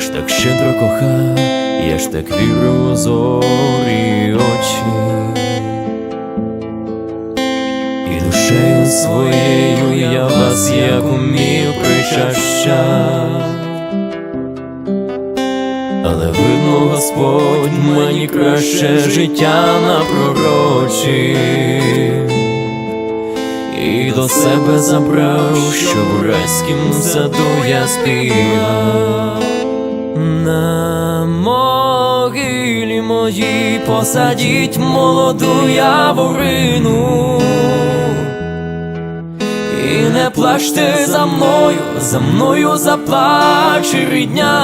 Ж так щедро кохав, я ж так вірив у зорі очі, і душею своєю я вас як умів причащав. Але видно, Господь мені краще життя напророчив і до себе забрав, щоб у райськім саду я співав. На могилі моїй посадіть молоду яворину. І не плачте за мною, за мною заплаче рідня.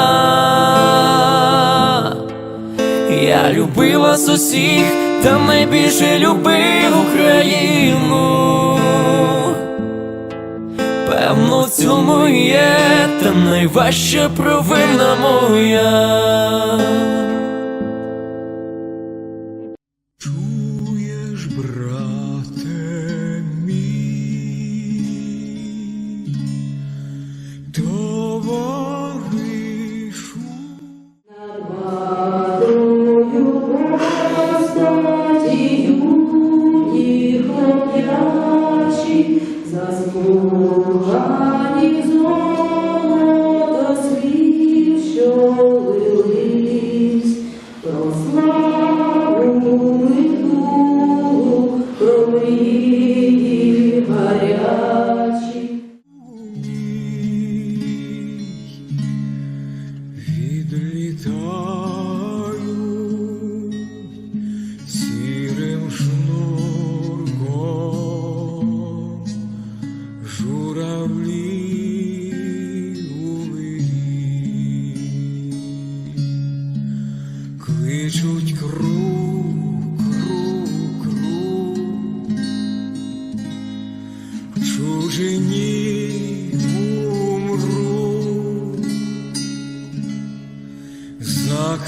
Я любив вас усіх, та найбільше любив Україну. Певно, в цьому є та найважча провина моя. Чуєш, брате Заслухані золото слів, що лились, про славу миту, про мрії гарячі. відлітаю журавлі кличуть круг, круг, круг. Чужині умру, за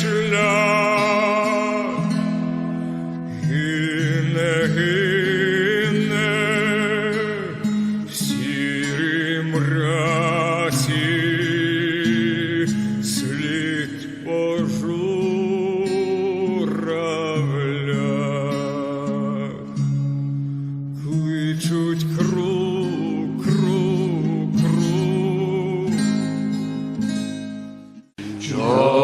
шлях гине, гине в сірій мрасі слід пожуравлях. Кличуть круг, круг, круг.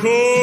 Cool.